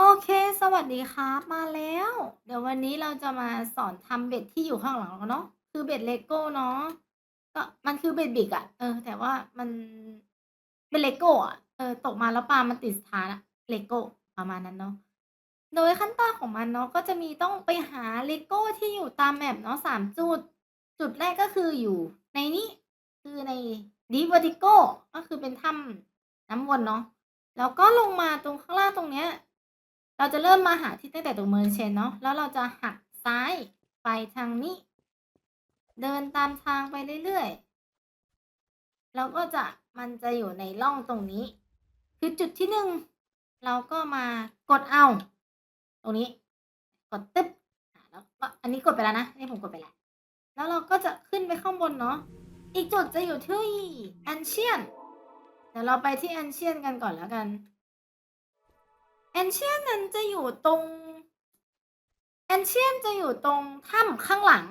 โอเค สวัสดีครับ มาแล้ว เดี๋ยววันนี้เราจะมาสอนทำเบ็ดที่อยู่ข้างหลังเราเนาะ คือเบ็ดเลโก้เนาะ ก็มันคือเบ็ดบิกอะเออ แต่ว่ามันเป็นเลโก้อะเออ ตกมาแล้วปลามันติดสถานอะเลโก้ประมาณนั้นเนาะ โดยขั้นตอนของมันเนาะ ก็จะมีต้องไปหาเลโก้ที่อยู่ตาม map เนาะ3จุด จุดแรกก็คืออยู่ในนี้ คือใน Deep Vertigo ก็คือเป็นถ้ำน้ำวนเนาะ แล้วก็ลงมาตรงข้างล่างตรงเนี้ย เราจะเริ่มมาหาที่ตั้งแต่ตรง Merchant เนาะแล้วเราจะหักซ้ายไปทางนี้ เดินตามทางไปเรื่อยๆเราก็จะมันจะอยู่ในร่องตรงนี้ คือจุดที่1เราก็มากดเอา ตรงนี้ กดตึ๊บแล้วอันนี้กดไปแล้วนะนนี้ผมกดไปแล้วแล้วเราก็จะขึ้นไปข้างบนเนาะอีกจุดจะอยู่ที่ Ancient เดี๋ยวเราไปที่ Ancient กันก่อนแล้วกัน Ancient นั้นจะอยู่ตรง Ancient จะอยู่ตรงถ้ำข้างหลัง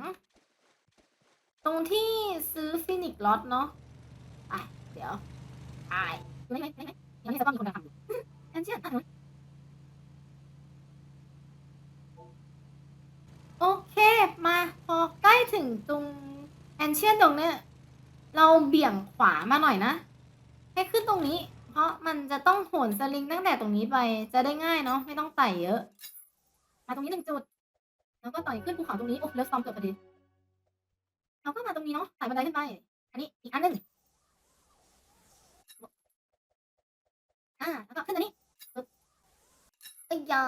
ตรงที่ซื้อ Phoenix Rod เนาะไปเดี๋ยวไปได้ไมได้ไหมยังไม่สะต้องมีคนกำลังทำอยู่ Ancient อะโอเคมาพอใกล้ถึงตรง Ancient ตรงเนี้ยเราเบี่ยงขวามาหน่อยนะ ให้ขึ้นตรงนี้ ราะมันจะต้องโหนสลิงตั้งแต่ตรงนี้ไป จะได้ง่ายเนาะไม่ต้องไต่เยอะ มาตรงนี้หนึ่งจุด แล้วก็ต่อยขึ้นภูเขาตรงนี้โอ้เลิฟสตอมเกิดพอดีเราก็มาตรงนี้เนาะไต่บันไดขึ้นไป อันนี้อีกอันหนึ่งอ่าแล้วก็ขึ้นอันนี้ปึ๊บเอ้ยยา